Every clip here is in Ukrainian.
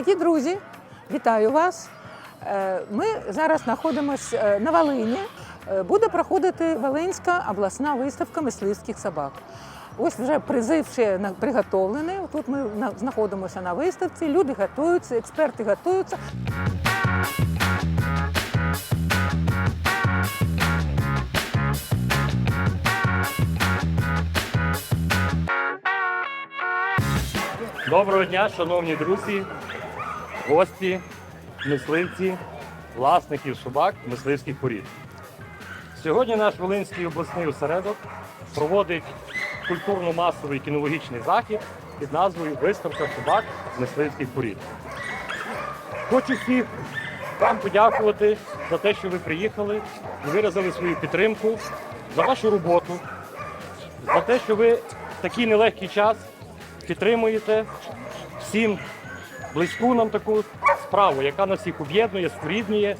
Дорогі друзі, вітаю вас. Е, Ми зараз знаходимося на Волині. Е, Буде проходити Волинська обласна виставка мисливських собак. Ось вже призив ще приготовлений. Тут ми знаходимося на виставці. Люди готуються, експерти готуються. Доброго дня, шановні друзі, гості, мисливці, власників собак, мисливських порід. Сьогодні наш Волинський обласний осередок проводить культурно-масовий кінологічний захід під назвою Виставка собак мисливських порід. Хочу всіх вам подякувати за те, що ви приїхали і виразили свою підтримку, за вашу роботу, за те, що ви в такий нелегкий час підтримуєте всім близьку нам таку справу, яка нас всіх об'єднує, споріднює.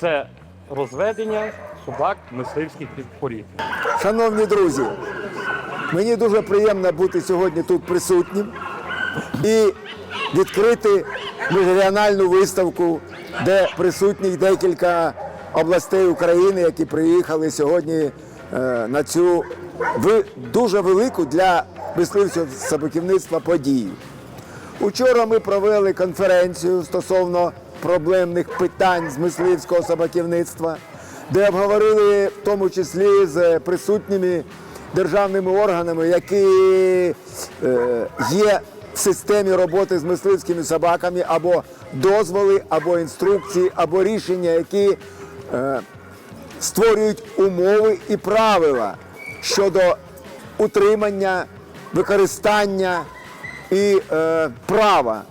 Це розведення собак мисливських порід. Шановні друзі, мені дуже приємно бути сьогодні тут присутнім і відкрити міжрегіональну виставку, де присутні декілька областей України, які приїхали сьогодні е, на цю дуже велику для мисливського собаківництва подію. Учора ми провели конференцію стосовно проблемних питань з мисливського собаківництва, де обговорили в тому числі з присутніми державними органами, які е, є в системі роботи з мисливськими собаками, або дозволи, або інструкції, або рішення, які е, створюють умови і правила щодо утримання, використання і е, права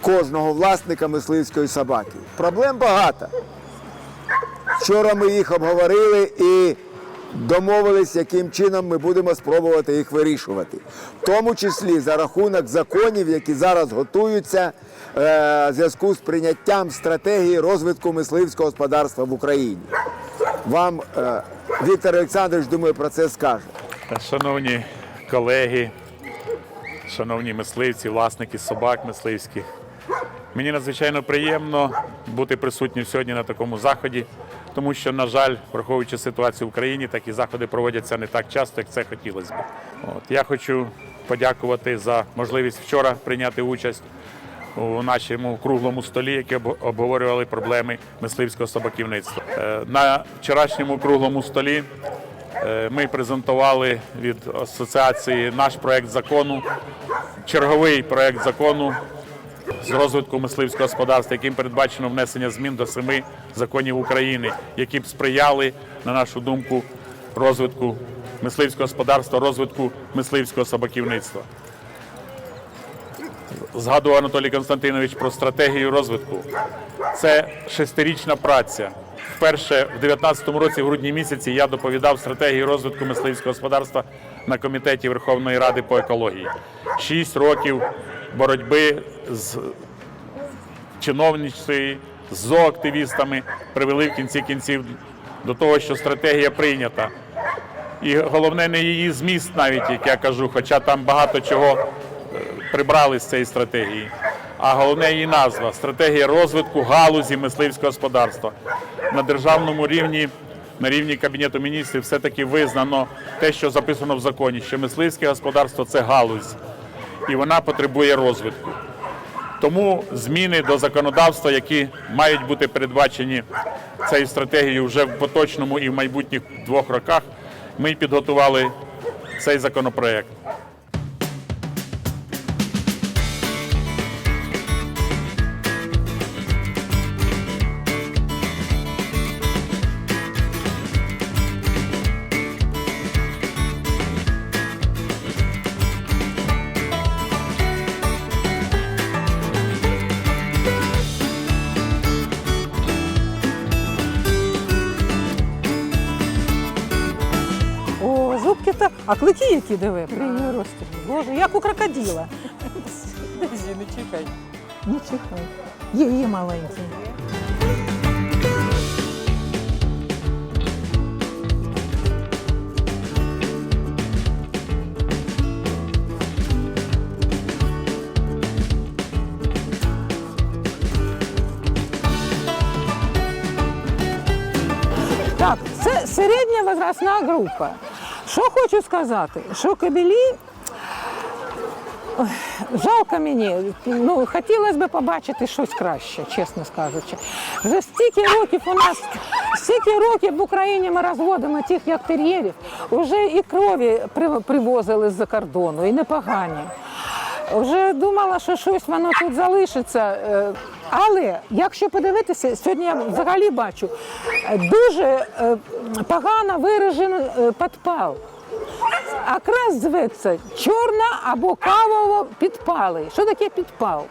кожного власника мисливської собаки. Проблем багато. Вчора ми їх обговорили і домовились, яким чином ми будемо спробувати їх вирішувати. В тому числі за рахунок законів, які зараз готуються е, в зв'язку з прийняттям стратегії розвитку мисливського господарства в Україні. Вам е, Віктор Олександрович, думаю, про це скаже. Шановні колеги, шановні мисливці, власники собак мисливських. Мені надзвичайно приємно бути присутнім сьогодні на такому заході, тому що, на жаль, враховуючи ситуацію в Україні, такі заходи проводяться не так часто, як це хотілося б. От я хочу подякувати за можливість вчора прийняти участь у нашому круглому столі, які обговорювали проблеми мисливського собаківництва. Е, На вчорашньому круглому столі Ми презентували від асоціації наш проект закону, черговий проект закону з розвитку мисливського господарства, яким передбачено внесення змін до семи законів України, які б сприяли, на нашу думку, розвитку мисливського господарства, розвитку мисливського собаківництва. Згадував Анатолій Константинович про стратегію розвитку. Це шестирічна праця. Вперше в 2019 році, в грудні місяці, я доповідав стратегію розвитку мисливського господарства на комітеті Верховної Ради по екології. Шість років боротьби з чиновницею, з зооактивістами привели в кінці кінців до того, що стратегія прийнята. І головне не її зміст, навіть як я кажу, хоча там багато чого е, прибрали з цієї стратегії. А головне її назва стратегія розвитку галузі мисливського господарства. На державному рівні, на рівні Кабінету міністрів, все-таки визнано те, що записано в законі, що мисливське господарство це галузь, і вона потребує розвитку. Тому зміни до законодавства, які мають бути передбачені цією стратегією вже в поточному і в майбутніх двох роках, ми підготували цей законопроект. А клики які диви, при її рості. Боже, як у крокоділа? Зі, не чекай. Не чекай. Її маленькі. Так, це середня возрастна група. Що хочу сказати, що кабелі. Жалко мені. Ну, хотілося б побачити щось краще, чесно скажучи. Вже стільки років у нас, стільки років в Україні ми розводимо тих як тер'єрів, вже і крові привозили з-за кордону, і непогані. Вже думала, що щось воно тут залишиться. Але якщо подивитися, сьогодні я взагалі бачу дуже е, погано виражений е, підпал. Окрас зветься чорна або кавово підпали. Що таке підпал?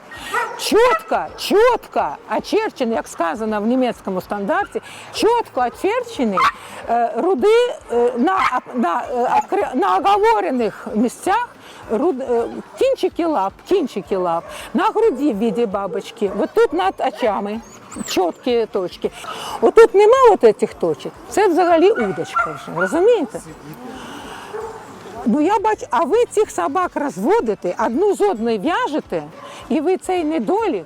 Чітко, чітко очерчений, як сказано в німецькому стандарті, чітко очерчений е, руди на, на, на оговорених місцях кінчики лап, кінчики лап, на груді в виді бабочки, вот тут над очами. Чіткі точки. Отут нема от цих точок. Це взагалі удочка вже, розумієте? Ну я бачу, а ви цих собак розводите, одну з одної в'яжете, і ви цей недолік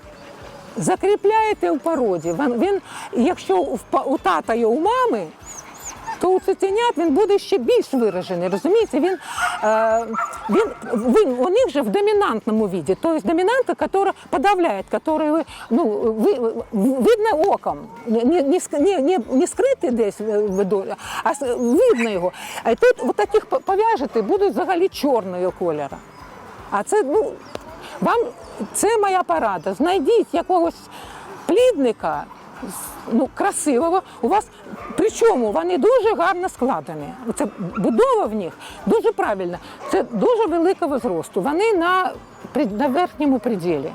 закріпляєте у породі. Він, він якщо у тата і у мами, то у цуценят він буде ще більш виражений. Розумієте? Він, е, він, він у них же в домінантному віді, тобто домінанта, яка подавляє, яка ну, ви, видно оком, не, не, не, не, скритий десь в долі, а видно його. А тут таких по- пов'яжете будуть взагалі чорного кольору. А це, ну, вам це моя порада. Знайдіть якогось плідника, ну, красивого. У вас, причому вони дуже гарно складені. Це будова в них дуже правильна. Це дуже великого зросту. Вони на, на верхньому приділі.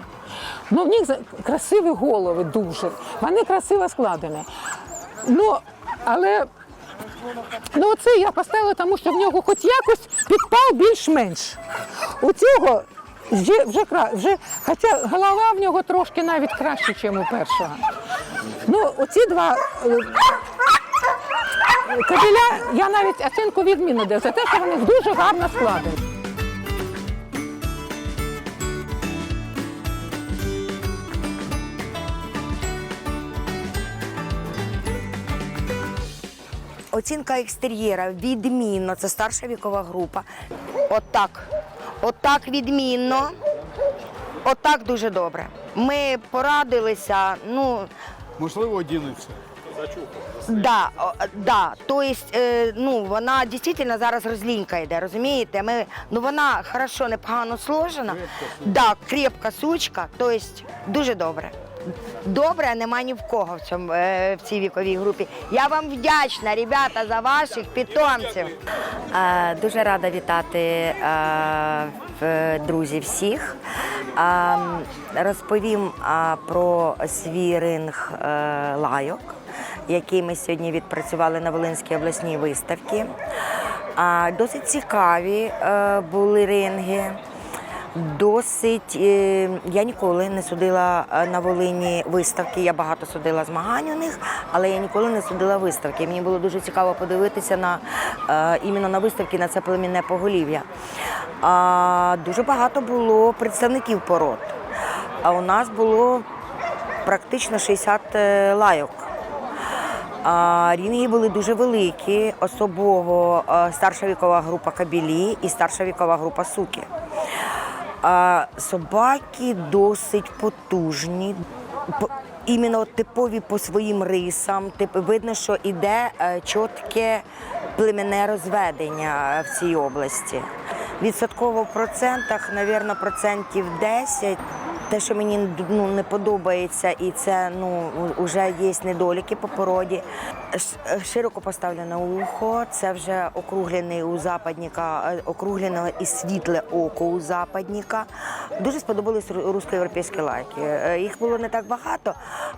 Ну, в них красиві голови дуже. Вони красиво складені. Ну, але Ну, це я поставила, тому що в нього хоч якось підпал більш-менш. У цього вже, вже, вже, хоча голова в нього трошки навіть краще, ніж у першого. Ну, оці два е, кабеля, я навіть оцінку відмінно даю за те, що вони дуже гарно складені. Оцінка екстер'єра відмінно. Це старша вікова група. Отак. Отак відмінно. Отак дуже добре. Ми порадилися. Ну, Можливо, одінеться. да, о, да. Тобто, е, ну, вона дійсно зараз розлінька йде, розумієте? Ми, ну, вона хорошо, непогано сложена. Да, крепка сучка, тобто дуже добре. Добре, нема ні в кого в, цьому, е, в цій віковій групі. Я вам вдячна, ребята, за ваших питомців. Е, дуже рада вітати е, в- друзів всіх. Е, розповім е, про свій ринг е, лайок, який ми сьогодні відпрацювали на Волинській обласній виставці. Досить цікаві е, були ринги. Досить е, я ніколи не судила е, на Волині виставки. Я багато судила змагань у них, але я ніколи не судила виставки. Мені було дуже цікаво подивитися на е, іменно на виставки на це племінне поголів'я. А, дуже багато було представників пород. А у нас було практично 60 е, лайок. А, Рінги були дуже великі, особливо е, старша вікова група кабілі і старша вікова група суки. А, Собаки досить потужні, іменно типові по своїм рисам. Тип, видно, що іде е, чітке племенне розведення в цій області. Відсотково в процентах, мабуть, процентів 10. Те, що мені ну, не подобається, і це ну, вже є недоліки по породі. Широко поставлене ухо, це вже округлений у западника, е, округлене і світле око у западника. Дуже сподобались ру- русско-європейські лайки. Е, Їх було не так багато,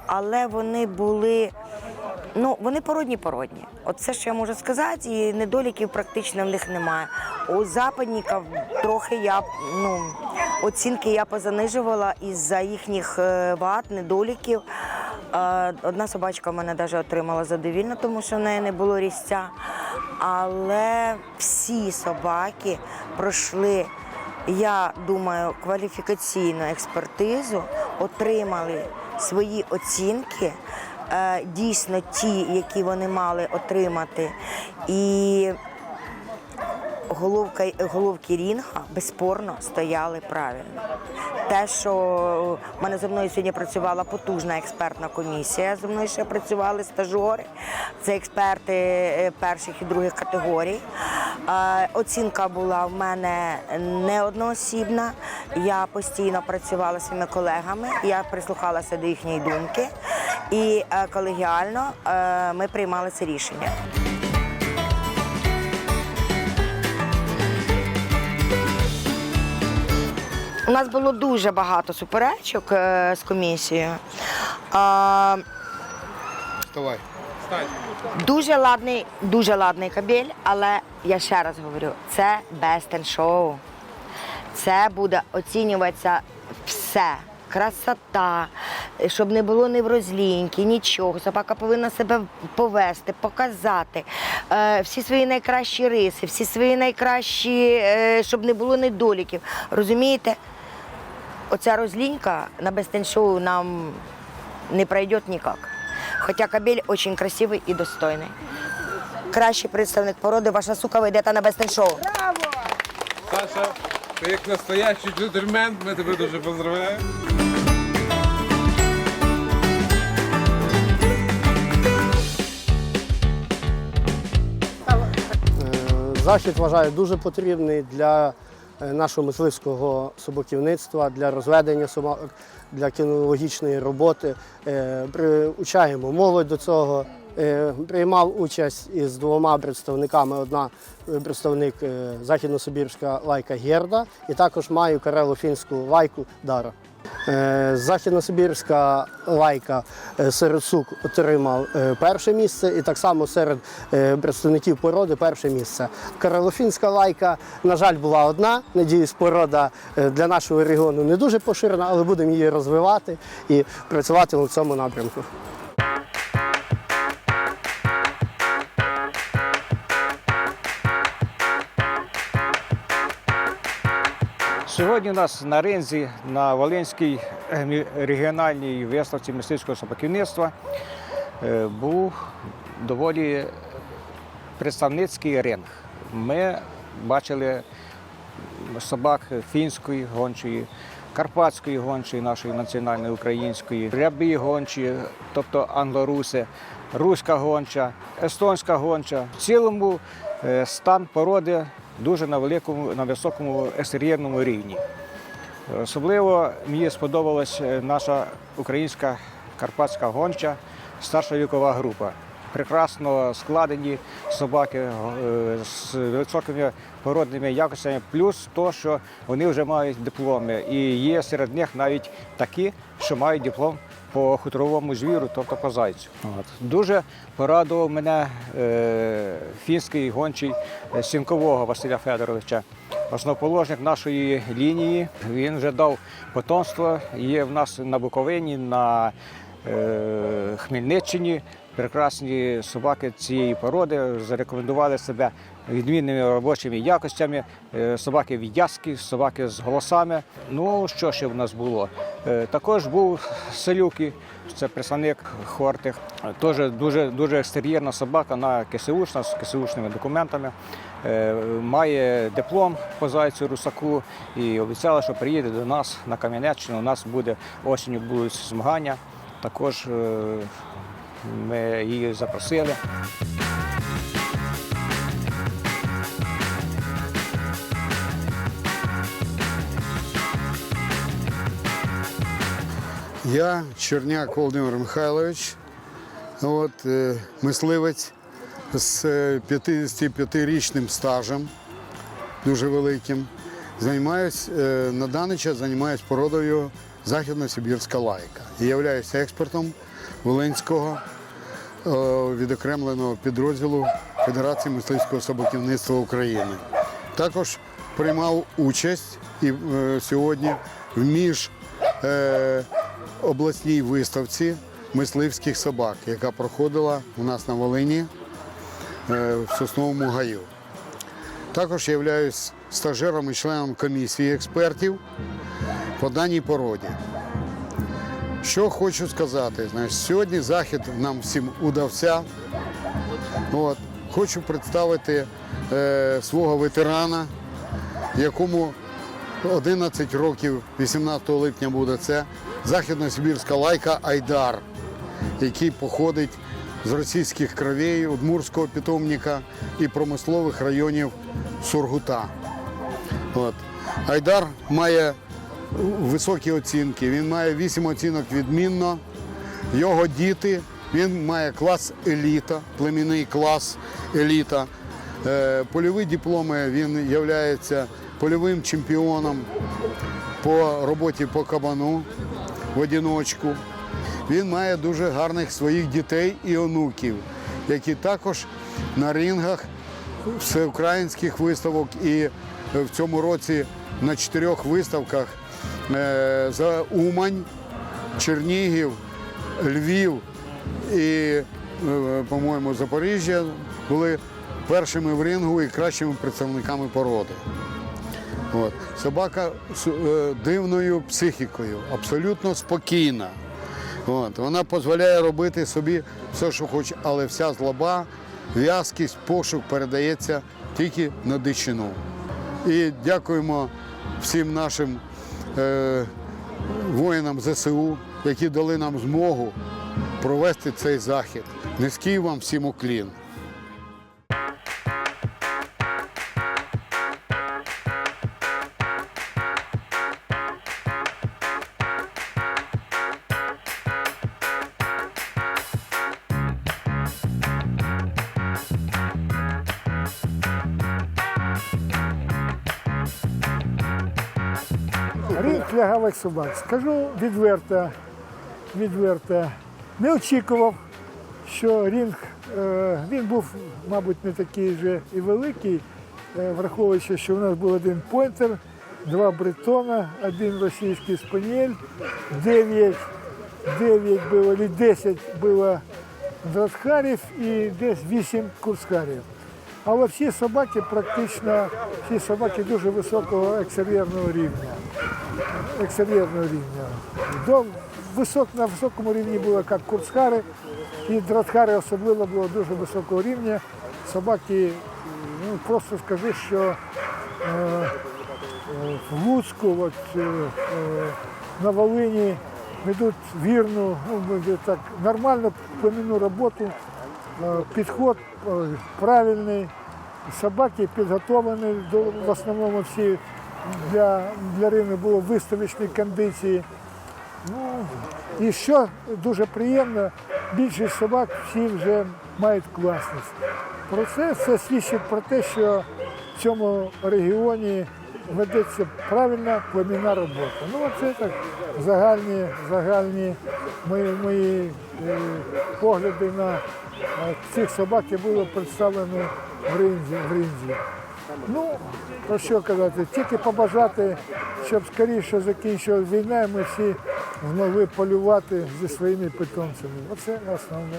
але вони були. Ну, вони породні породні. От все, що я можу сказати, і недоліків практично в них немає. У западників трохи я ну, оцінки я позанижувала із-за їхніх е, вад, недоліків. Е, Одна собачка в мене навіть отримала задовільно, тому що в неї не було різця. Але всі собаки пройшли, я думаю, кваліфікаційну експертизу, отримали свої оцінки. Е, дійсно ті, які вони мали отримати. І головка, головки рінга безспорно стояли правильно. Те, що в мене зі мною сьогодні працювала потужна експертна комісія, зі мною ще працювали стажори, це експерти е, перших і других категорій. Оцінка була в мене не одноосібна. Я постійно працювала своїми колегами, я прислухалася до їхньої думки, і е, колегіально е, ми приймали це рішення. У нас було дуже багато суперечок е, з комісією. А, Вставай. дуже ладний, дуже ладний кабель, але я ще раз говорю, це best in show. Це буде оцінюватися все. Красота, щоб не було ні в розліньки, нічого. Собака повинна себе повести, показати е, всі свої найкращі риси, всі свої найкращі, е, щоб не було недоліків. Розумієте? Оця розлінька на Бестеншоу нам не пройде ніяк. Хоча кабель дуже красивий і достойний. Кращий представник породи, ваша сука, ви йдете на Бестеншоу. Саша, ти як настоящий джентльмен, ми тебе дуже поздравляємо. Е, Захід вважаю дуже потрібний для нашого мисливського собаківництва, для розведення собак, для кінологічної роботи. Е, Приучаємо молодь до цього. Е, Приймав участь із двома представниками. Одна е, представник е, західносибірська лайка Герда, і також маю карело-фінську лайку Дара. Е, Західносибірська лайка е, серед сук отримав е, перше місце, і так само серед представників породи перше місце. Каролофінська лайка, на жаль, була одна. Надіюсь, порода для нашого регіону не дуже поширена, але будемо її розвивати і працювати в цьому напрямку. Сьогодні у нас на ринзі на Волинській е, регіональній виставці мисливського собаківництва е, був доволі представницький ринг. Ми бачили собак фінської гончої, карпатської гончої, нашої національної української, рябі гончі, тобто англоруси, руська гонча, естонська гонча. В цілому е, стан породи дуже на великому, на високому екстер'єрному рівні. Особливо мені сподобалась е, наша українська карпатська гонча, старша вікова група. Прекрасно складені собаки е, з високими породними якостями, плюс то, що вони вже мають дипломи. І є серед них навіть такі, що мають диплом по хуторовому звіру, тобто по зайцю. От. Дуже порадував мене е, фінський гончий е, Сінкового Василя Федоровича. Основоположник нашої лінії. Він вже дав потомство. Є в нас на Буковині, на е, Хмельниччині. Прекрасні собаки цієї породи зарекомендували себе відмінними робочими якостями. Е, Собаки в'язкі, собаки з голосами. Ну що ще в нас було? Е, Також був селюки, це представник Хортих. Теж дуже дуже екстер'єрна собака на КСУшна з КСУшними документами. Е, Має диплом по зайцю русаку і обіцяла, що приїде до нас на Кам'янеччину. У нас буде осінню будуть змагання. Також ми її запросили. Я Черняк Володимир Михайлович, от, е, мисливець з е, 55-річним стажем, дуже великим. Займаюсь, е, на даний час займаюся породою західно-сибірська лайка. І являюся експертом Волинського е, відокремленого підрозділу Федерації мисливського собаківництва України. Також приймав участь і е, сьогодні в між е, обласній виставці мисливських собак, яка проходила у нас на Волині е, в Сосновому гаю. Також являюсь стажером і членом комісії експертів по даній породі. Що хочу сказати, знаєш, сьогодні захід нам всім удався. От. Хочу представити е, свого ветерана, якому 11 років, 18 липня буде це, західно-сибірська лайка Айдар, який походить з російських кровей, Удмурського питомника і промислових районів Сургута. От. Айдар має високі оцінки, він має 8 оцінок відмінно. Його діти, він має клас еліта, племінний клас еліта. Е, Польові дипломи він є польовим чемпіоном по роботі по кабану в одиночку. Він має дуже гарних своїх дітей і онуків, які також на рінгах всеукраїнських виставок і в цьому році на чотирьох виставках е, за Умань, Чернігів, Львів і, е, по-моєму, Запоріжжя були першими в рингу і кращими представниками породи. От. Собака з е, дивною психікою, абсолютно спокійна. От. Вона дозволяє робити собі все, що хоче, але вся злоба, в'язкість, пошук передається тільки на дичину. І дякуємо всім нашим е, воїнам ЗСУ, які дали нам змогу провести цей захід. Низький вам всім уклін. Рік лягавих собак. Скажу відверто, відверто. Не очікував, що рінг, е, він був, мабуть, не такий вже і великий, е, враховуючи, що у нас був один пойнтер, два бретона, один російський спаніель, 9, 9 було, або 10 було дратхарів і десь 8 курсхарів. Але всі собаки практично, всі собаки дуже високого екстер'єрного рівня. Екстер'єрного рівня. До, висок, на високому рівні було як курцхари, і дратхари особливо було дуже високого рівня. Собаки, ну просто скажу, що е, е, в Луцьку, от, е, е, на Волині ведуть вірну, ну, так, нормальну племінну роботу, е, підход е, правильний, собаки підготовлені, до, в основному всі для, для ринку було виставочні кондиції. Ну, і що дуже приємно, більшість собак всі вже мають класність. Про це це свідчить про те, що в цьому регіоні ведеться правильна племінна робота. Ну, це так загальні, загальні мої, мої е, погляди на е, цих собак, які були представлені в ринзі. В ринзі. Ну, про що казати, тільки побажати, щоб скоріше закінчилась війна, і ми всі змогли полювати зі своїми питомцями. Оце основне.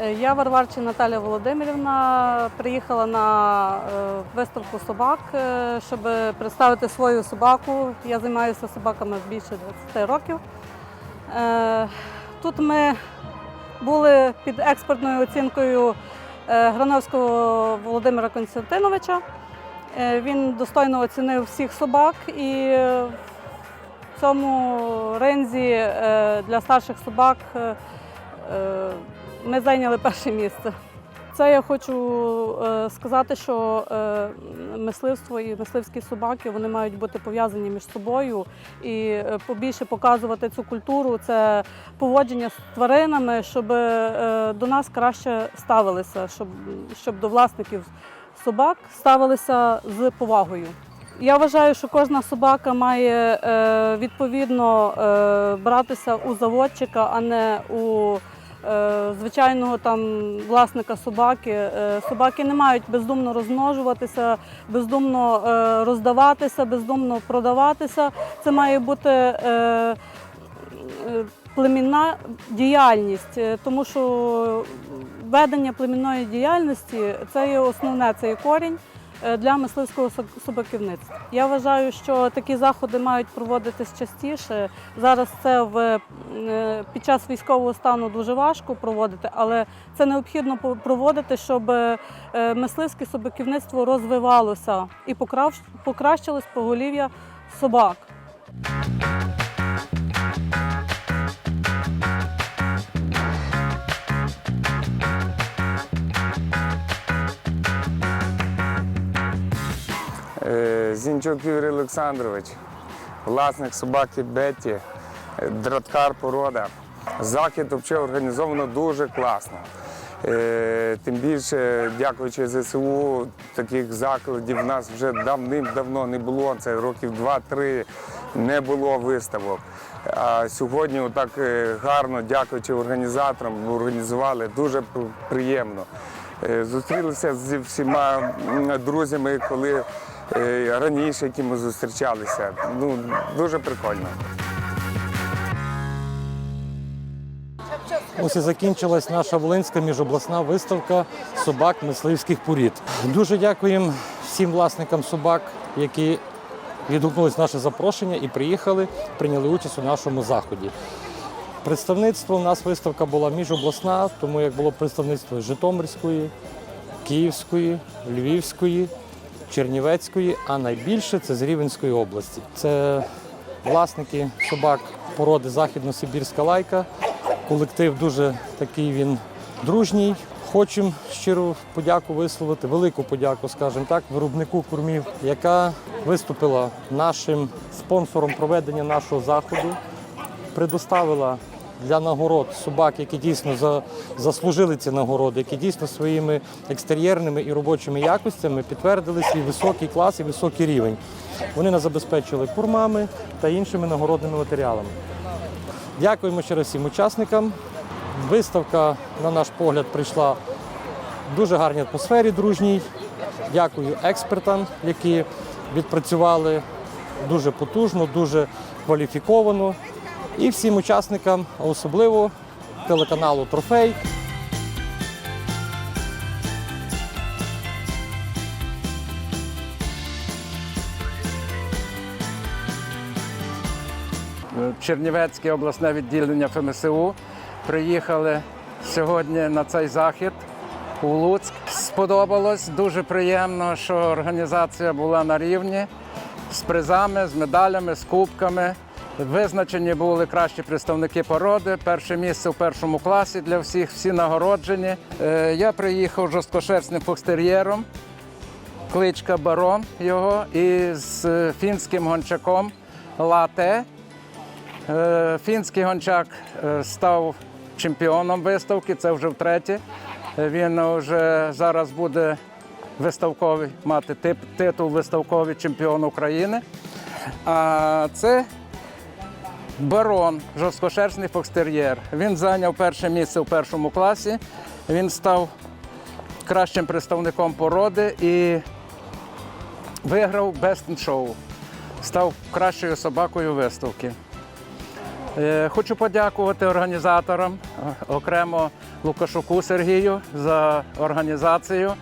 Е, Я Варварчі Наталя Володимирівна. Приїхала на е, виставку собак, е, щоб представити свою собаку. Я займаюся собаками більше 20 років. Тут ми були під експертною оцінкою Грановського Володимира Константиновича. Е, Він достойно оцінив всіх собак і е, в цьому ринзі е, для старших собак е, е, ми зайняли перше місце. Це я хочу е, сказати, що е, мисливство і мисливські собаки вони мають бути пов'язані між собою і е, побільше показувати цю культуру, це поводження з тваринами, щоб до нас краще ставилися, щоб, щоб до власників собак ставилися з повагою. Я вважаю, що кожна собака має відповідно братися у заводчика, а не у звичайного там власника собаки. Е, собаки не мають бездумно розмножуватися, бездумно е, роздаватися, бездумно продаватися. Це має бути. Е, е, Племінна діяльність, е, тому що ведення племінної діяльності це є основне, це є корінь е, для мисливського со- собаківництва. Я вважаю, що такі заходи мають проводитись частіше. Зараз це в, е, під час військового стану дуже важко проводити, але це необхідно проводити, щоб е, мисливське собаківництво розвивалося і покращ- покращилось поголів'я собак. Зінчук Юрій Олександрович, власник собаки Бетті, е, драткар порода. Захід взагалі організовано дуже класно. Е, Тим більше, дякуючи ЗСУ, таких закладів в нас вже давним-давно не було. Це років 2-3 не було виставок. А сьогодні отак е, гарно, дякуючи організаторам, організували дуже приємно. Зустрілися зі всіма друзями, коли раніше, які ми зустрічалися. Ну, дуже прикольно. Ось і закінчилась наша Волинська міжобласна виставка собак мисливських порід. Дуже дякуємо всім власникам собак, які відгукнулись наше запрошення і приїхали, прийняли участь у нашому заході. Представництво у нас виставка була міжобласна, тому як було представництво Житомирської, Київської, Львівської, Чернівецької, а найбільше це з Рівенської області. Це власники собак породи Західно-Сибірська лайка. Колектив дуже такий він дружній. Хочемо щиру подяку висловити, велику подяку, скажімо так, виробнику кормів, яка виступила нашим спонсором проведення нашого заходу, предоставила для нагород собак, які дійсно заслужили ці нагороди, які дійсно своїми екстер'єрними і робочими якостями підтвердили свій високий клас і високий рівень. Вони нас забезпечили кормами та іншими нагородними матеріалами. Дякуємо ще раз всім учасникам. Виставка, на наш погляд, прийшла в дуже гарній атмосфері дружній. Дякую експертам, які відпрацювали дуже потужно, дуже кваліфіковано. І всім учасникам, а особливо телеканалу Трофей. Чернівецьке обласне відділення ФМСУ приїхали сьогодні на цей захід у Луцьк. Сподобалось дуже приємно, що організація була на рівні з призами, з медалями, з кубками. Визначені були кращі представники породи. Перше місце в першому класі для всіх, всі нагороджені. Е, Я приїхав жорсткошерстним фокстер'єром, кличка Барон його, і з е, фінським гончаком Лате. Е, Фінський гончак став чемпіоном виставки, це вже втретє. Він вже зараз буде виставковий, мати тип, титул виставковий чемпіон України. А це барон, жорсткошерстний фокстер'єр. Він зайняв перше місце в першому класі. Він став кращим представником породи і виграв Best in Show. Став кращою собакою виставки. Е, Хочу подякувати організаторам, е, окремо Лукашуку Сергію за організацію.